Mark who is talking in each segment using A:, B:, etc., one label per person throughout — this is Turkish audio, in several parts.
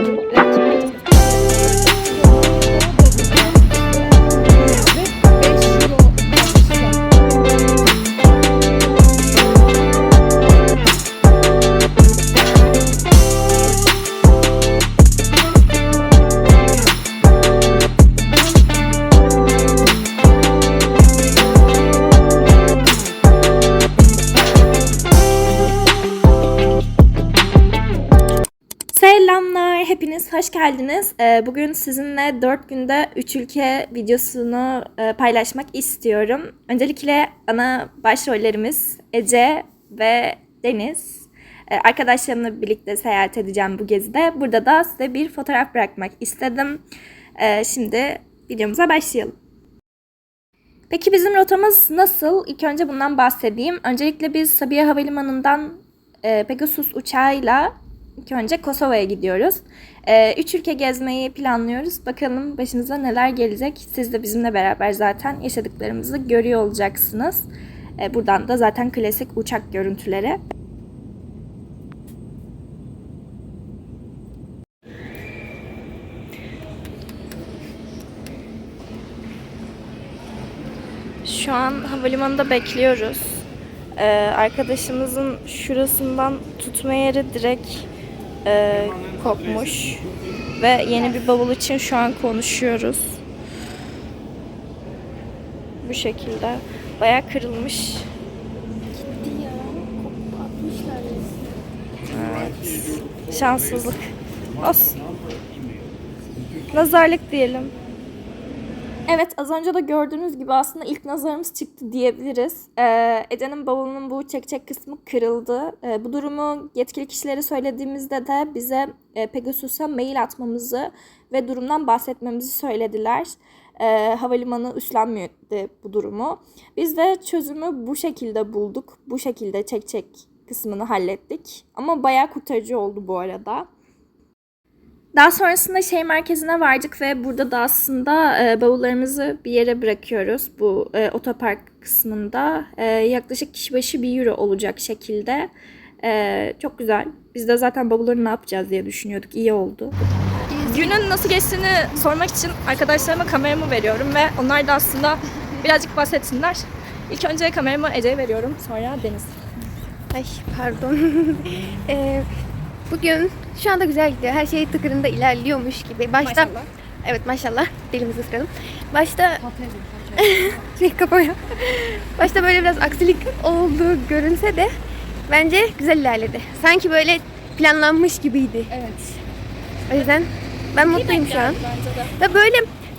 A: Thank you. Hepiniz hoş geldiniz. Ee, Bugün sizinle 4 günde 3 ülke videosunu e, paylaşmak istiyorum. Öncelikle ana başrollerimiz Ece ve Deniz. Ee, Arkadaşlarımla birlikte seyahat edeceğim bu gezide. Burada da size bir fotoğraf bırakmak istedim. Ee, Şimdi videomuza başlayalım. Peki bizim rotamız nasıl? İlk önce bundan bahsedeyim. Öncelikle biz Sabiha Havalimanı'ndan e, Pegasus uçağıyla ilk önce Kosova'ya gidiyoruz. E, üç ülke gezmeyi planlıyoruz. Bakalım başımıza neler gelecek. Siz de bizimle beraber zaten yaşadıklarımızı görüyor olacaksınız. E, buradan da zaten klasik uçak görüntüleri. Şu an havalimanında bekliyoruz. Ee, arkadaşımızın şurasından tutma yeri direkt e, kopmuş. Ve yeni bir bavul için şu an konuşuyoruz. Bu şekilde. Bayağı kırılmış. Evet. Şanssızlık. Olsun. Nazarlık diyelim. Evet az önce de gördüğünüz gibi aslında ilk nazarımız çıktı diyebiliriz. Ee, Ece'nin bavulunun bu çekecek kısmı kırıldı. Ee, bu durumu yetkili kişilere söylediğimizde de bize e, Pegasus'a mail atmamızı ve durumdan bahsetmemizi söylediler. Ee, havalimanı üstlenmedi bu durumu. Biz de çözümü bu şekilde bulduk. Bu şekilde çekecek kısmını hallettik. Ama bayağı kurtarıcı oldu bu arada. Daha sonrasında şehir merkezine vardık ve burada da aslında e, bavullarımızı bir yere bırakıyoruz. Bu e, otopark kısmında e, yaklaşık kişi başı bir euro olacak şekilde. E, çok güzel. Biz de zaten bavulları ne yapacağız diye düşünüyorduk. İyi oldu. Günün nasıl geçtiğini sormak için arkadaşlarıma kameramı veriyorum ve onlar da aslında birazcık bahsetsinler. İlk önce kameramı Ece'ye veriyorum. Sonra Deniz.
B: Ay pardon. Ee, bugün şu anda güzel gidiyor. Her şey tıkırında ilerliyormuş gibi. Başta
A: Maşallah.
B: Evet maşallah. Dilimizi ısıralım. Başta şey kafaya. Başta böyle biraz aksilik olduğu görünse de bence güzel ilerledi. Sanki böyle planlanmış gibiydi.
A: Evet.
B: O yüzden ben mutluyum şu an. Ve böyle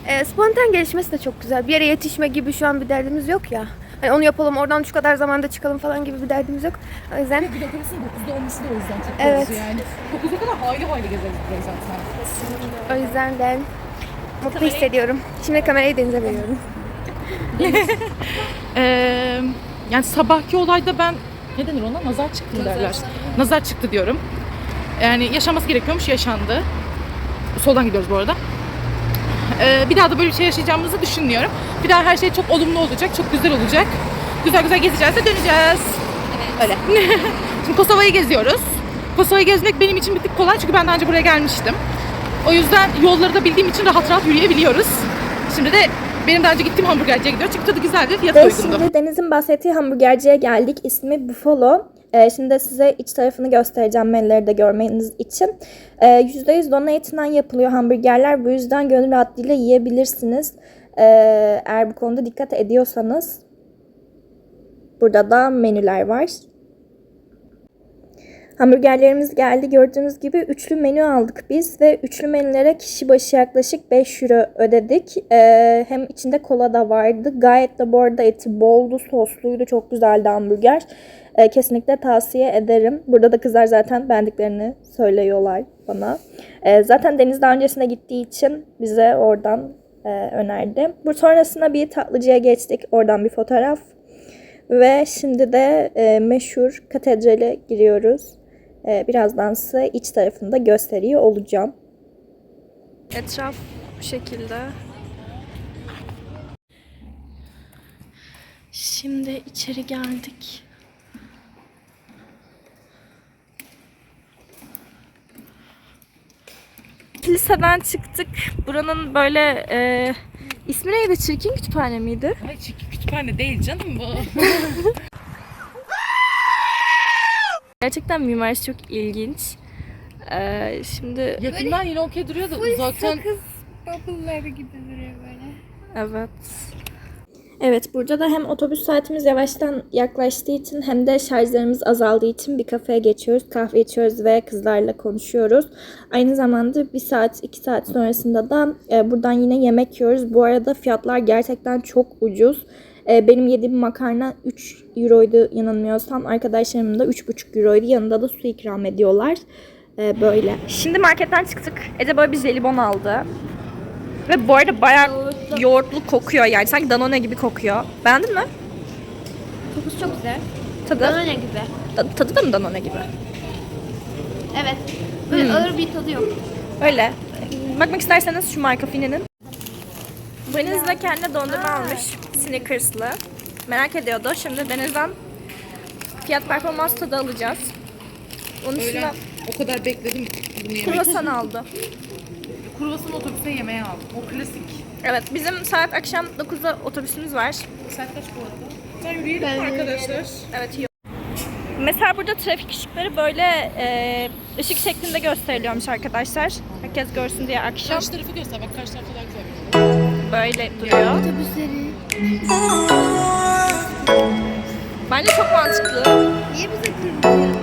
B: e, spontan gelişmesi de çok güzel. Bir yere yetişme gibi şu an bir derdimiz yok ya. Hani onu yapalım, oradan şu kadar zamanda çıkalım falan gibi bir derdimiz yok. O yüzden
C: Bürokrasinin 9'da olması da o yüzden çok
B: Evet.
C: yani. 9'a kadar hayli hayli gezeriz burayı zaten.
B: O yüzden ben mutlu hissediyorum. Şimdi kamerayı Deniz'e veriyorum.
C: Ee, yani sabahki olayda ben ne denir ona? Nazar çıktı mı derler. Nazar çıktı diyorum. Yani yaşanması gerekiyormuş yaşandı. Soldan gidiyoruz bu arada. Ee, bir daha da böyle bir şey yaşayacağımızı düşünmüyorum. Bir daha her şey çok olumlu olacak, çok güzel olacak. Güzel güzel gezeceğiz de döneceğiz. Öyle. Şimdi Kosova'yı geziyoruz. Kosova'yı gezmek benim için bir tık kolay çünkü ben daha önce buraya gelmiştim. O yüzden yolları da bildiğim için rahat rahat yürüyebiliyoruz. Şimdi de benim daha önce gittiğim hamburgerciye gidiyoruz. Çünkü tadı güzeldi, fiyatı
A: Ve
C: uygundu.
A: şimdi Deniz'in bahsettiği hamburgerciye geldik. İsmi Buffalo. Ee, şimdi size iç tarafını göstereceğim menüleri de görmeniz için. Ee, %100 dana etinden yapılıyor hamburgerler. Bu yüzden gönül rahatlığıyla yiyebilirsiniz. Ee, eğer bu konuda dikkat ediyorsanız. Burada da menüler var. Hamburgerlerimiz geldi. Gördüğünüz gibi üçlü menü aldık biz ve üçlü menülere kişi başı yaklaşık 5 euro ödedik. Ee, hem içinde kola da vardı. Gayet de bu arada eti boldu, sosluydu. Çok güzeldi hamburger. Ee, kesinlikle tavsiye ederim. Burada da kızlar zaten beğendiklerini söylüyorlar bana. Ee, zaten Deniz daha öncesinde gittiği için bize oradan e, önerdi. Bu sonrasında bir tatlıcıya geçtik. Oradan bir fotoğraf. Ve şimdi de e, meşhur katedrale giriyoruz. E, birazdan size iç tarafını da gösteriyor olacağım. Etraf bu şekilde. Şimdi içeri geldik. Kiliseden çıktık. Buranın böyle e, ismi neydi? Çirkin kütüphane miydi?
C: Ay çünkü kütüphane değil canım bu.
A: Gerçekten mimarisi çok ilginç. Ee, şimdi
C: Yakından yine okey duruyor da uzaktan
B: Sakız bubble'ları gibi duruyor böyle.
A: evet. Evet burada da hem otobüs saatimiz yavaştan yaklaştığı için hem de şarjlarımız azaldığı için bir kafeye geçiyoruz. Kahve içiyoruz ve kızlarla konuşuyoruz. Aynı zamanda bir saat iki saat sonrasında da e, buradan yine yemek yiyoruz. Bu arada fiyatlar gerçekten çok ucuz. E, benim yediğim makarna 3 euroydu yanılmıyorsam. Arkadaşlarımın da 3,5 euroydu. Yanında da su ikram ediyorlar. E, böyle. Şimdi marketten çıktık. Ece böyle bir jelibon aldı. Ve bu arada bayağı yoğurtlu kokuyor yani. Sanki Danone gibi kokuyor. Beğendin mi?
B: Kokusu çok güzel.
A: Tadı,
B: Danone gibi.
A: ta- tadı da mı Danone gibi?
B: Evet. Böyle ağır bir tadı yok.
A: Öyle. Bakmak isterseniz şu marka Fine'nin. Deniz de kendine dondurma almış. Snickers'lı. Merak ediyordu. Şimdi Deniz'den fiyat performans tadı alacağız. Onun
C: Öyle
A: dışında
C: o kadar bekledim bunu yemek.
A: kruvasan aldı.
C: Kruvasan otobüse yemeğe aldım. O klasik.
A: Evet bizim saat akşam 9'da otobüsümüz var.
C: Saat kaç bu arada? Sen yürüyelim mi arkadaşlar?
A: Evet iyi. Mesela burada trafik ışıkları böyle e, ışık şeklinde gösteriliyormuş arkadaşlar. Herkes görsün diye akşam
C: Karşı tarafı göster. Bak karşı tarafta daha güzel.
A: Böyle duruyor.
B: Otobüsleri.
A: Bence çok mantıklı.
B: Niye bize kırmızı yanıyor?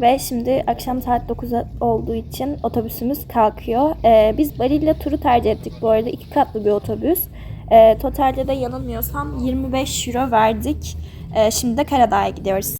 A: Ve şimdi akşam saat 9 olduğu için otobüsümüz kalkıyor. Ee, biz Barilla turu tercih ettik bu arada. iki katlı bir otobüs. Ee, totalde de yanılmıyorsam 25 euro verdik. Ee, şimdi de Karadağ'a gidiyoruz.